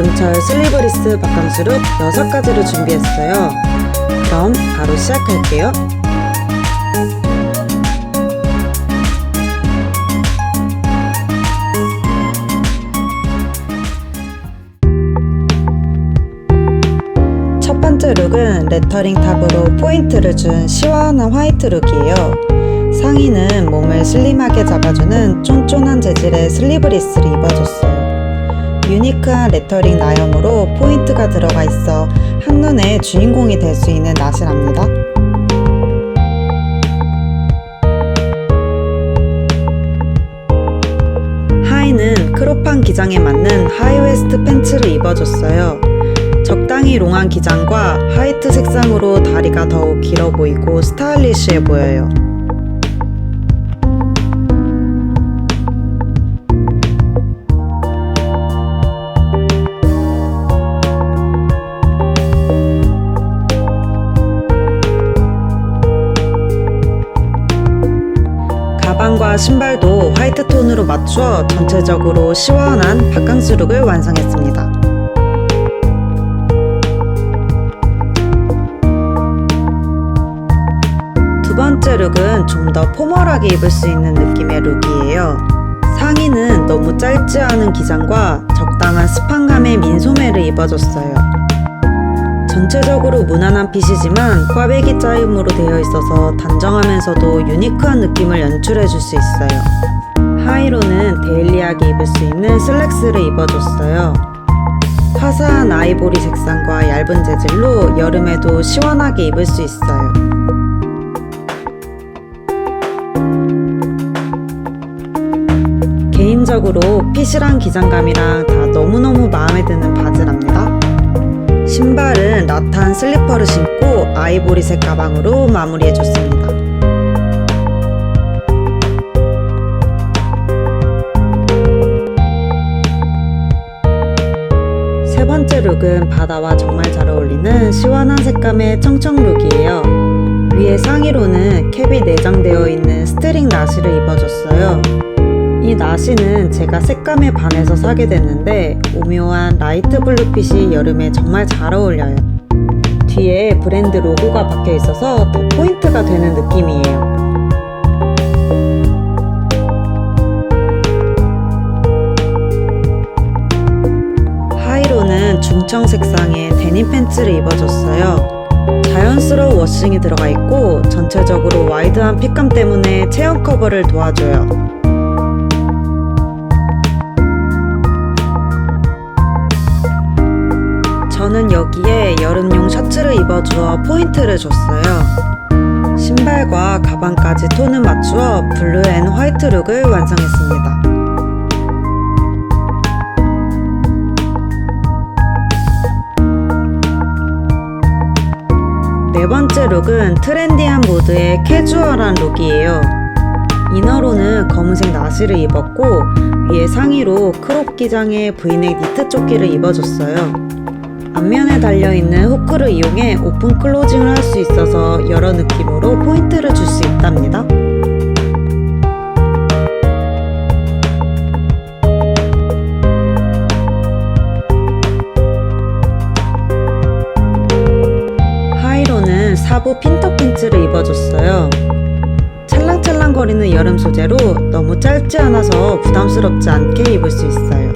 여름철 슬리브리스 바캉스룩 6가지를 준비했어요. 그럼 바로 시작할게요. 첫 번째 룩은 레터링 탑으로 포인트를 준 시원한 화이트 룩이에요. 상의는 몸을 슬림하게 잡아주는 쫀쫀한 재질의 슬리브리스를 입어줬어요. 유니크한 레터링 나염으로 포인트가 들어가 있어 한눈에 주인공이 될 수 있는 나시랍니다. 하의는 크롭한 기장에 맞는 하이웨스트 팬츠를 입어줬어요. 적당히 롱한 기장과 화이트 색상으로 다리가 더욱 길어 보이고 스타일리시해 보여요. 가방과 신발도 화이트 톤으로 맞추어 전체적으로 시원한 바캉스 룩을 완성했습니다. 두 번째 룩은 좀 더 포멀하게 입을 수 있는 느낌의 룩이에요. 상의는 너무 짧지 않은 기장과 적당한 스판감의 민소매를 입어줬어요. 전체적으로 무난한 핏이지만 꽈배기 짜임으로 되어 있어서 단정하면서도 유니크한 느낌을 연출해 줄 수 있어요. 하의로는 데일리하게 입을 수 있는 슬랙스를 입어줬어요. 화사한 아이보리 색상과 얇은 재질로 여름에도 시원하게 입을 수 있어요. 개인적으로 핏이랑 기장감이랑 다 너무너무 마음에 드는 바지랍니다. 신발은 라탄 슬리퍼를 신고 아이보리색 가방으로 마무리해줬습니다. 세 번째 룩은 바다와 정말 잘 어울리는 시원한 색감의 청청 룩이에요. 위에 상의로는 캡이 내장되어 있는 스트링 나시를 입어줬어요. 이 나시는 제가 색감에 반해서 사게 됐는데 오묘한 라이트 블루빛이 여름에 정말 잘 어울려요. 뒤에 브랜드 로고가 박혀 있어서 더 포인트가 되는 느낌이에요. 하의로는 중청 색상의 데님 팬츠를 입어줬어요. 자연스러운 워싱이 들어가 있고 전체적으로 와이드한 핏감 때문에 체형 커버를 도와줘요. 저는 여기에 여름용 셔츠를 입어주어 포인트를 줬어요. 신발과 가방까지 톤을 맞추어 블루 앤 화이트 룩을 완성했습니다. 네 번째 룩은 트렌디한 모드의 캐주얼한 룩이에요. 이너로는 검은색 나시를 입었고 위에 상의로 크롭 기장의 브이넥 니트 조끼를 입어줬어요. 앞면에 달려있는 후크를 이용해 오픈 클로징을 할 수 있어서 여러 느낌으로 포인트를 줄 수 있답니다. 하의로는 사부 핀터 팬츠를 입어줬어요. 찰랑찰랑거리는 여름 소재로 너무 짧지 않아서 부담스럽지 않게 입을 수 있어요.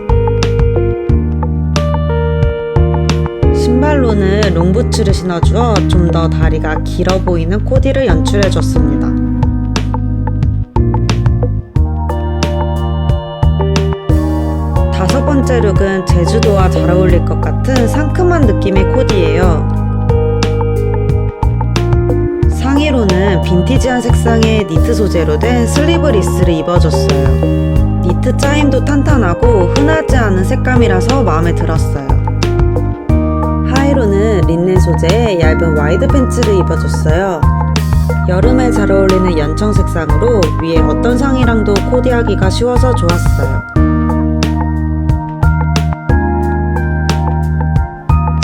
신발로는 롱부츠를 신어주어 좀 더 다리가 길어 보이는 코디를 연출해줬습니다. 다섯 번째 룩은 제주도와 잘 어울릴 것 같은 상큼한 느낌의 코디예요. 상의로는 빈티지한 색상의 니트 소재로 된 슬리브 리스를 입어줬어요. 니트 짜임도 탄탄하고 흔하지 않은 색감이라서 마음에 들었어요. 하의로는 린넨 소재의 얇은 와이드 팬츠를 입어줬어요. 여름에 잘 어울리는 연청 색상으로 위에 어떤 상의랑도 코디하기가 쉬워서 좋았어요.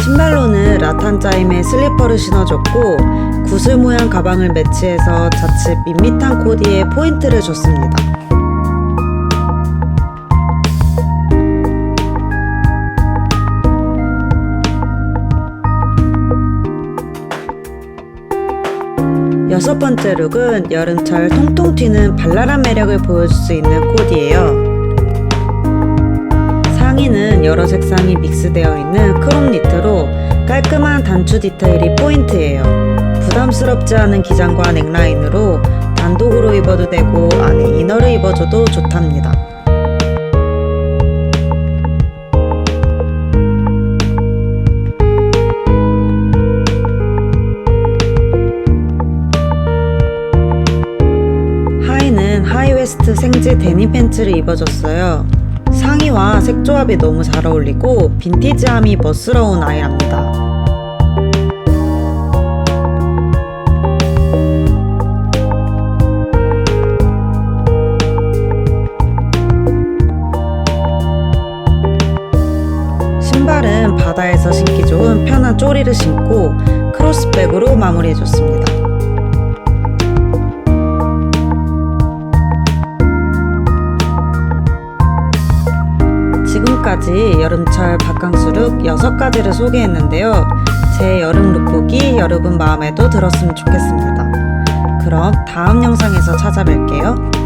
신발로는 라탄 짜임의 슬리퍼를 신어줬고 구슬 모양 가방을 매치해서 자칫 밋밋한 코디에 포인트를 줬습니다. 여섯 번째 룩은 여름철 통통 튀는 발랄한 매력을 보여줄 수 있는 코디예요. 상의는 여러 색상이 믹스되어 있는 크롭 니트로 깔끔한 단추 디테일이 포인트예요. 부담스럽지 않은 기장과 넥라인으로 단독으로 입어도 되고 안에 이너를 입어줘도 좋답니다. 웨스트 생지 데님 팬츠를 입어줬어요. 상의와 색조합이 너무 잘 어울리고 빈티지함이 멋스러운 아이랍니다. 신발은 바다에서 신기 좋은 편한 쪼리를 신고 크로스백으로 마무리해줬습니다. 지금까지 여름철 바캉스룩 6가지를 소개했는데요. 제 여름 룩북이 여러분 마음에도 들었으면 좋겠습니다. 그럼 다음 영상에서 찾아뵐게요.